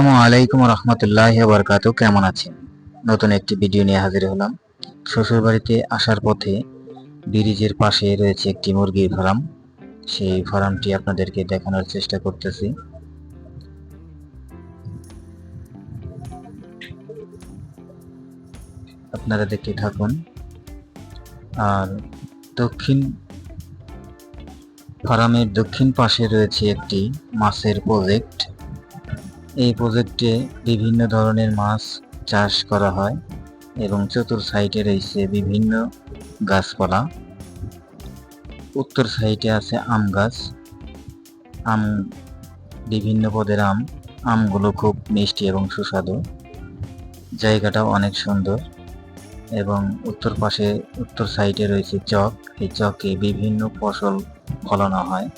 আসসালামু আলাইকুম রহমতুল্লাহ বরকাত কেমন আছেন? নতুন একটি ভিডিও নিয়ে হাজির হলাম। শ্বশুর বাড়িতে আসার পথে ব্রিজের পাশে রয়েছে একটি মুরগির ফার্ম। সেই ফার্মটি আপনাদেরকে দেখানোর চেষ্টা করতেছি। আপনারা দেখতে থাকুন। আর দক্ষিণ ফার্মের দক্ষিণ পাশে রয়েছে একটি মাছের প্রজেক্ট। এই প্রজেক্টে বিভিন্ন ধরনের মাছ চাষ করা হয় এবং চতুর সাইডে রয়েছে বিভিন্ন গাছপালা। উত্তর সাইডে আছে আম গাছ। আম, বিভিন্ন পদের আম। আমগুলো খুব মিষ্টি এবং সুস্বাদু। জায়গাটাও অনেক সুন্দর এবং উত্তর পাশে, উত্তর সাইডে রয়েছে চক। এই চকে বিভিন্ন ফসল ফলানো হয়।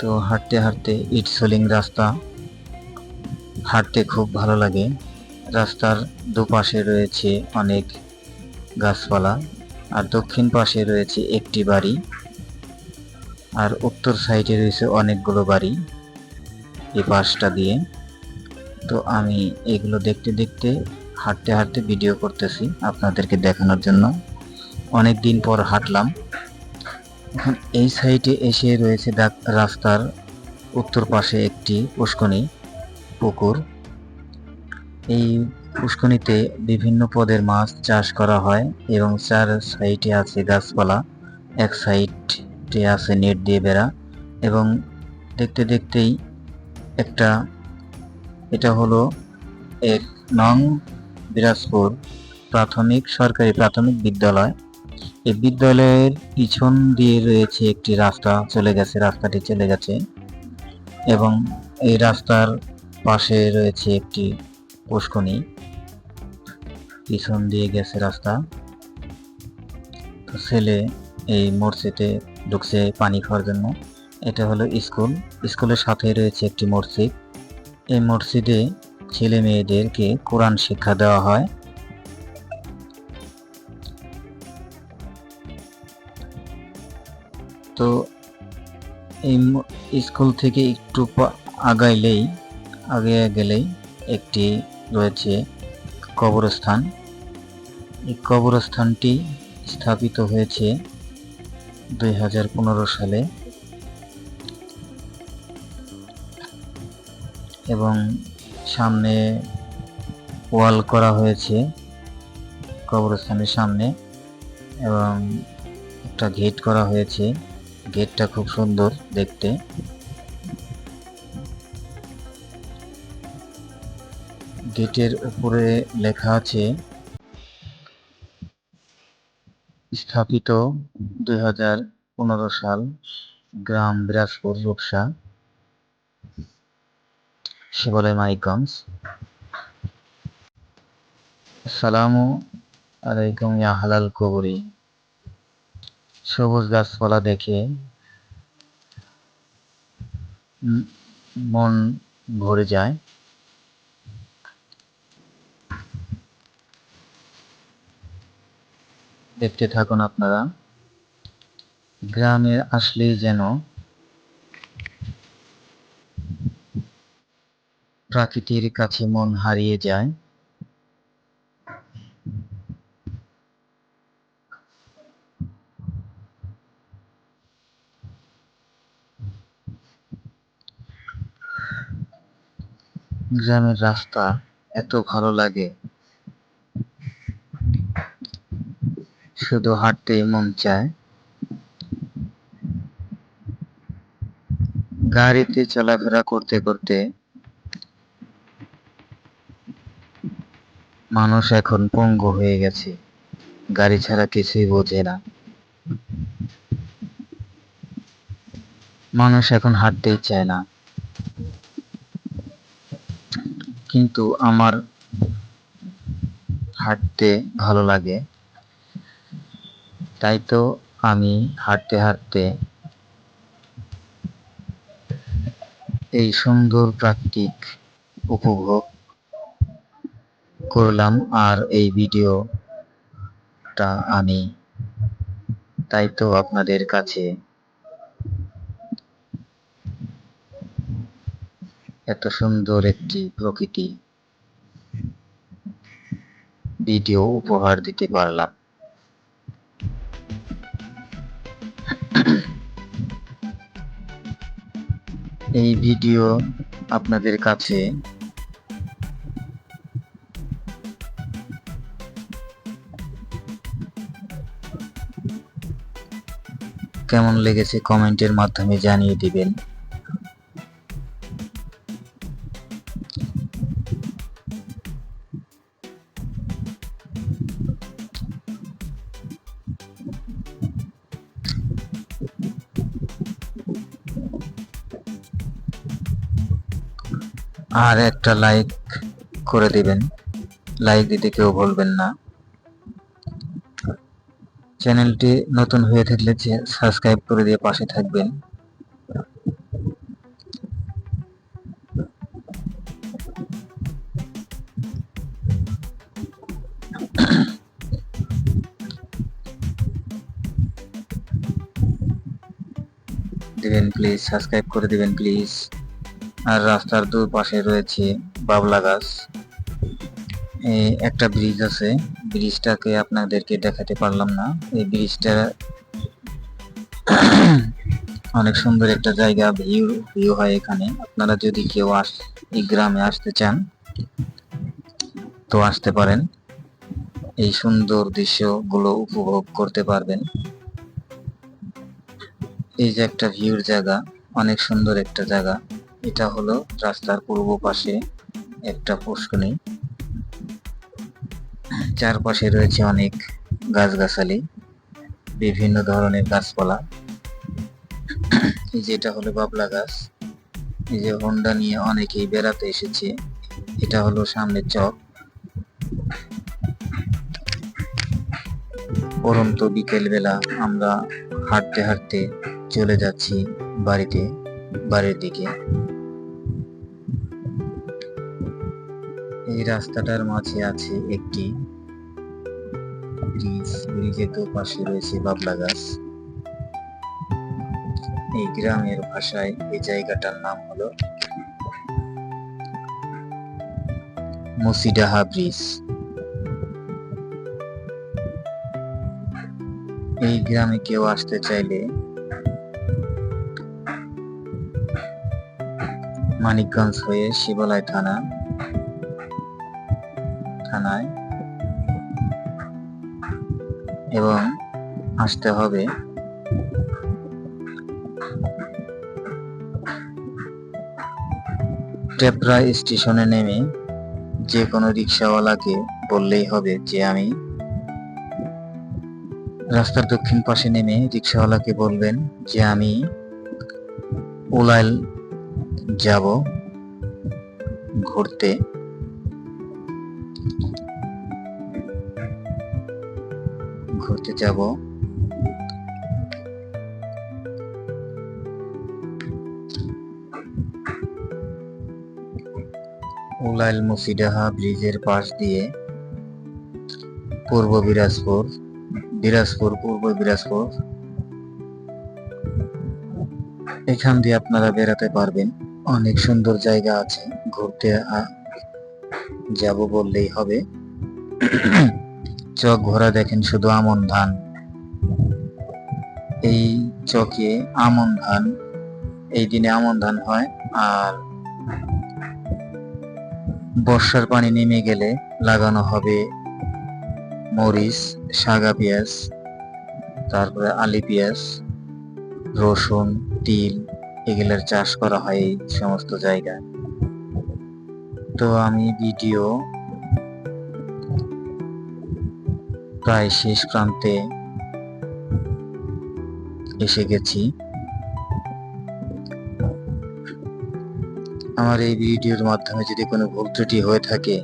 তো হাঁটতে হাঁটতে ইট সোলিং রাস্তা হাঁটতে খুব ভালো লাগে। রাস্তার দুপাশে রয়েছে অনেক গাছপালা আর দক্ষিণ পাশে রয়েছে একটি বাড়ি আর উত্তর সাইডে রয়েছে অনেকগুলো বাড়ি এই পাশটা দিয়ে। তো আমি এগুলো দেখতে দেখতে হাঁটতে হাঁটতে ভিডিও করতেছি আপনাদেরকে দেখানোর জন্য। অনেক দিন পর হাঁটলাম। এই সাইডে এসে রয়েছে রাস্তার উত্তর পাশে একটি পুষ্কনি পুকুর। এই পুষ্কনিতে বিভিন্ন পদের মাছ চাষ করা হয় এবং চার সাইডে আছে গাছপালা, এক সাইডে আছে নেট দিয়ে বেড়া এবং দেখতে দেখতেই একটা, এটা হলো এক নং বিরাজপুর প্রাথমিক সরকারি প্রাথমিক বিদ্যালয়। বিদ্যালয়ের পিছন দিয়ে রয়েছে একটি রাস্তা, চলে গেছে, রাস্তাটি চলে গেছে এবং এই রাস্তার পাশে রয়েছে একটি পুষ্কনি পিছন দিয়ে গেছে রাস্তা। তো ছেলে এই মসজিদে ঢুকছে পানি খাওয়ার জন্য। এটা হলো স্কুল। স্কুলের সাথে রয়েছে একটি মসজিদ। এই মসজিদে ছেলে মেয়েদেরকে কোরআন শিক্ষা দেওয়া হয়। তো এই স্কুল থেকে একটু আগাইলেই আগে গেলেই একটি রয়েছে কবরস্থান। এই কবরস্থানটি স্থাপিত হয়েছে দুই হাজার পনেরো সালে এবং সামনে ওয়াল করা হয়েছে কবরস্থানের সামনে এবং একটা গেট করা হয়েছে। গেটটা খুব সুন্দর দেখতে। গেটের উপরে লেখা আছে, স্থাপিত দুই হাজার পনেরো সাল গ্রাম বিরাজপুর রূপসা, শিবালয় মানিকগঞ্জ। সালামু আলাইকুম ইয়া হালাল কবরি। সবুজ গাছপালা দেখে মন ভরে যায়। দেখতে থাকুন আপনারা, গ্রামে আসলেই যেন প্রাকৃতির কাছে মন হারিয়ে যায়। গ্রামের রাস্তা এত ভালো লাগে। শুধু হাঁটতেই মন চায়। গাড়িতে চলাফেরা করতে করতে মানুষ এখন পঙ্গু হয়ে গেছে। গাড়ি ছাড়া কিছুই বোঝে না। মানুষ এখন হাঁটতেই চায় না। কিন্তু আমার হাঁটতে ভালো লাগে। তাই তো আমি হাঁটতে হাঁটতে এই সুন্দর প্রাকৃতিক উপভোগ করলাম আর এই ভিডিওটা আমি। তাই তো আপনাদের কাছে এত সুন্দর একটি প্রকৃতি। ভিডিও উপহার দিতে পারলাম। এই ভিডিও আপনাদের কাছে কেমন লেগেছে কমেন্টের মাধ্যমে জানিয়ে দিবেন। আর একটা লাইক করে দিবেন। লাইক দিতে কেউ ভুলবেন না। চ্যানেলটি নতুন হয়ে থাকলে সাবস্ক্রাইব করে দিয়ে পাশে থাকবেন। দিবেন প্লিজ সাবস্ক্রাইব করে দিবেন প্লিজ আর রাস্তার দুই পাশে রয়েছে বাবলা গাছ। একটা ব্রিজ আছে। ব্রিজটাকে আপনাদেরকে দেখাতে পারলাম না। এই ব্রিজটা অনেক সুন্দর একটা জায়গা, ভিউ ভিউ হয় এখানে। আপনারা যদি কেউ আস, এই গ্রামে আসতে চান, তো আসতে পারেন। এই সুন্দর দৃশ্যগুলো উপভোগ করতে পারবেন। এই যে একটা ভিউর জায়গা, অনেক সুন্দর একটা জায়গা। এটা হলো রাস্তার পূর্ব পাশে একটা পুষ্করণী চারপাশে রয়েছে অনেক গাছগাছালি, বিভিন্ন ধরনের গাছপালা। এই যে এটা হলো বাবলা গাছ। এই যে হন্ডা নিয়ে অনেকেই বেড়াতে এসেছে। এটা হলো সামনে চক। পরন্ত বিকেলবেলা আমরা হাঁটতে হাঁটতে চলে যাচ্ছি বাড়িতে, বাড়ির দিকে। এই রাস্তাটার মাঝে আছে একটি ব্রিজ। ব্রিজের দুপাশে রয়েছে বাবলা গাছ। এই গ্রামের ভাষায় এই জায়গাটার নাম হলো মুসিডাহা ব্রিজ। এই গ্রামে কেউ আসতে চাইলে মানিকগঞ্জ হয়ে শিবালয় থানা থানায় এবং আসতে হবে। টেপরা স্টেশনে নেমে যে কোনো রিক্সাওয়ালাকে বললেই হবে যে আমি রাস্তার দক্ষিণ পাশে নেমে রিক্সাওয়ালাকে বলবেন যে আমি উলাইল যাব ঘুরতে। ঘুরতে যাব। উলাইল মুফিডাহা ব্রিজের পাশ দিয়ে পূর্ব বিরাজপুর বিরাজপুর পূর্ব বিরাজপুর। এখান দিয়ে আপনারা বেড়াতে পারবেন। অনেক সুন্দর জায়গা আছে। ঘুরতে যাব বললেই হবে। চক ঘোরা দেখেন শুধু আমন ধান। এই চকে আমন ধান, এই দিনে আমন ধান হয়, আর বর্ষার পানি নেমে গেলে লাগানো হবে মরিচ, সাগা পেঁয়াজ, তারপরে আলি পেঁয়াজ, রসুন, তিল, এগুলোর চাষ করা হয় এই সমস্ত জায়গায়। তো আমি ভিডিও প্রায় শেষ প্রান্তে এসে গেছি। আমার এই ভিডিওর মাধ্যমে যদি কোনো ভুল ত্রুটি হয়ে থাকে,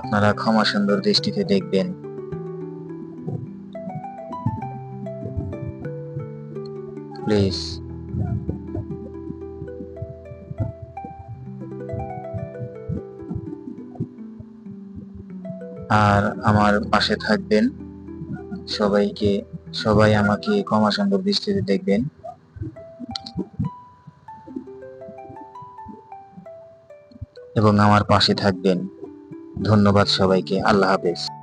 আপনারা ক্ষমা সুন্দর দৃষ্টিতে দেখবেন। প্লিজ। আর আমার পাশে থাকবেন। সবাইকে, সবাই আমাকে ক্ষমা সুন্দর দৃষ্টিতে দেখবেন। এবং আমার পাশে থাকবেন। ধন্যবাদ সবাইকে। আল্লাহ হাফেজ।